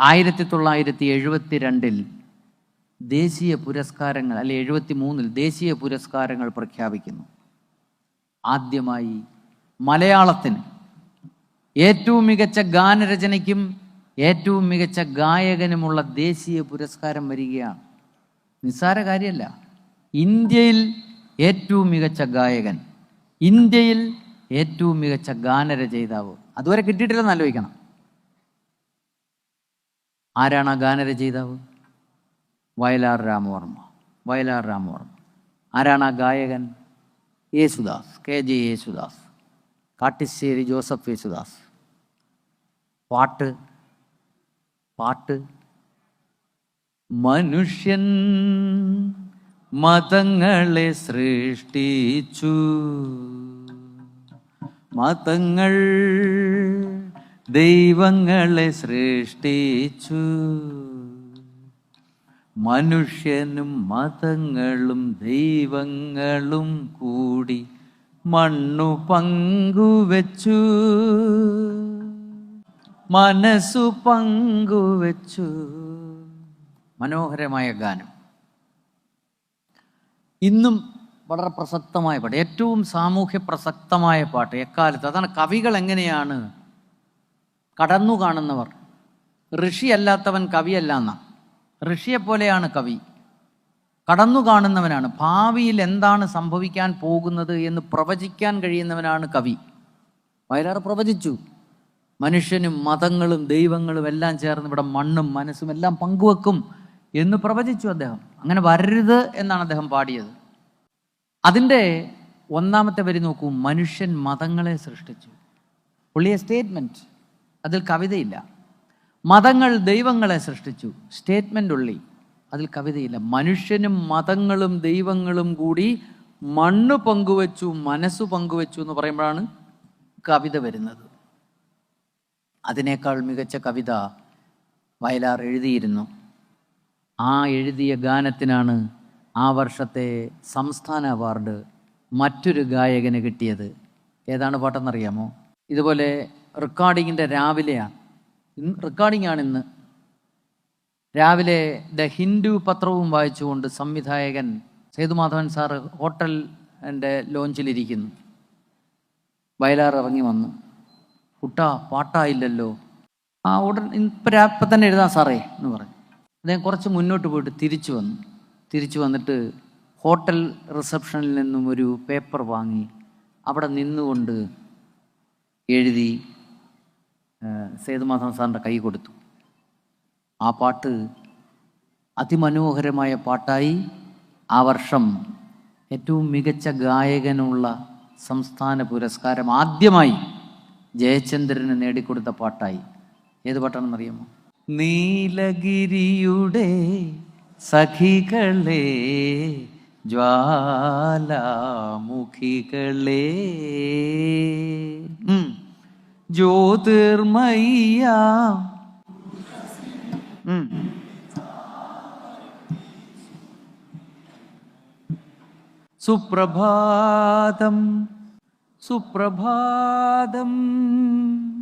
ആയിരത്തി തൊള്ളായിരത്തി എഴുപത്തി രണ്ടിൽ ദേശീയ പുരസ്കാരങ്ങൾ അല്ലെ എഴുപത്തി മൂന്നിൽ ദേശീയ പുരസ്കാരങ്ങൾ പ്രഖ്യാപിക്കുന്നു. ആദ്യമായി മലയാളത്തിന് ഏറ്റവും മികച്ച ഗാനരചനയ്ക്കും ഏറ്റവും മികച്ച ഗായകനുമുള്ള ദേശീയ പുരസ്കാരം വരികയാണ്. നിസ്സാര കാര്യമല്ല ഇന്ത്യയിൽ ഏറ്റവും മികച്ച ഗായകൻ ഇന്ത്യയിൽ ഏറ്റവും മികച്ച ഗാനരചയിതാവ്. അതുവരെ കിട്ടിയിട്ടില്ലെന്ന് ആലോചിക്കണം. ആരാണ് ആ ഗാനരചയിതാവ്? വയലാർ രാമവർമ്മ. വയലാർ രാമവർമ്മ. ആരാണ് ആ ഗായകൻ? Yesudas K J Yesudas. Kattassery Joseph Yesudas. പാട്ട് പാട്ട്. മനുഷ്യൻ മതങ്ങളെ സൃഷ്ടിച്ചു. മതങ്ങൾ ദൈവങ്ങളെ സൃഷ്ടിച്ചു. മനുഷ്യനും മതങ്ങളും ദൈവങ്ങളും കൂടി മണ്ണു പങ്കുവച്ചു. മനസ്സു പങ്കുവച്ചു. മനോഹരമായ ഗാനം. ഇന്നും വളരെ പ്രസക്തമായ പാട്ട് ഏറ്റവും സാമൂഹ്യ പ്രസക്തമായ പാട്ട്. എക്കാലത്ത്. അതാണ് കവികൾ എങ്ങനെയാണ് കടന്നു കാണുന്നവർ ഋഷിയല്ലാത്തവൻ കവിയല്ല എന്ന. ഋഷിയെപ്പോലെയാണ് കവി. കടന്നു കാണുന്നവനാണ് ഭാവിയിൽ എന്താണ് സംഭവിക്കാൻ പോകുന്നത് എന്ന് പ്രവചിക്കാൻ കഴിയുന്നവനാണ് കവി. വയലാർ പ്രവചിച്ചു. മനുഷ്യനും മതങ്ങളും ദൈവങ്ങളും എല്ലാം ചേർന്ന് ഇവിടെ മണ്ണും മനസ്സും എല്ലാം പങ്കുവെക്കും എന്ന് പ്രവചിച്ചു അദ്ദേഹം. അങ്ങനെ വരരുത് എന്നാണ് അദ്ദേഹം പാടിയത്. അതിന്റെ ഒന്നാമത്തെ വരി നോക്കൂ. മനുഷ്യൻ മതങ്ങളെ സൃഷ്ടിച്ചു. പുള്ളിയ സ്റ്റേറ്റ്മെന്റ്. അതിൽ കവിതയില്ല. മതങ്ങൾ ദൈവങ്ങളെ സൃഷ്ടിച്ചു. സ്റ്റേറ്റ്മെന്റ് ഉള്ളി. അതിൽ കവിതയില്ല. മനുഷ്യനും മതങ്ങളും ദൈവങ്ങളും കൂടി മണ്ണ് പങ്കുവച്ചു മനസ്സ് പങ്കുവച്ചു എന്ന് പറയുമ്പോഴാണ് കവിത വരുന്നത്. അതിനേക്കാൾ മികച്ച കവിത വയലാർ എഴുതിയിരുന്നു. ആ എഴുതിയ ഗാനത്തിനാണ് ആ വർഷത്തെ സംസ്ഥാന അവാർഡ് മറ്റൊരു ഗായകന് കിട്ടിയത്. ഏതാണ് പാട്ടെന്നറിയാമോ? ഇതുപോലെ റെക്കോർഡിങ്ങിന്റെ രാവിലെയാണ്. ഇന്ന് റെക്കോർഡിംഗ് ആണ് ഇന്ന്. രാവിലെ ദ ഹിന്ദു പത്രവും വായിച്ചുകൊണ്ട് സംവിധായകൻ സേതുമാധവൻ സാറ് ഹോട്ടൽ എന്റെ ലോഞ്ചിലിരിക്കുന്നു. വയലാർ ഇറങ്ങി വന്നു. കുട്ടാ പാട്ടായില്ലല്ലോ. ആ ഉടൻ ഇപ്പം ഇപ്പം തന്നെ എഴുതാം സാറേ എന്ന് പറഞ്ഞു. അദ്ദേഹം കുറച്ച് മുന്നോട്ട് പോയിട്ട് തിരിച്ചു വന്നു. തിരിച്ചു വന്നിട്ട് ഹോട്ടൽ റിസപ്ഷനിൽ നിന്നും ഒരു പേപ്പർ വാങ്ങി അവിടെ നിന്നുകൊണ്ട് എഴുതി സേതുമാധവൻ സാറിന്റെ കൈ കൊടുത്തു. ആ പാട്ട് അതിമനോഹരമായ പാട്ടായി ആ വർഷം ഏറ്റവും മികച്ച ഗായകനുള്ള സംസ്ഥാന പുരസ്കാരം ആദ്യമായി ജയചന്ദ്രന് നേടിക്കൊടുത്ത പാട്ടായി. ഏത് പാട്ടാണെന്നറിയാമോ? നീലഗിരിയുടെ സഖികളെ ജ്വാലാമുഖികളെ. ज्योतिर्मय्या। सुप्रभातम हम्म। सुप्रभातम।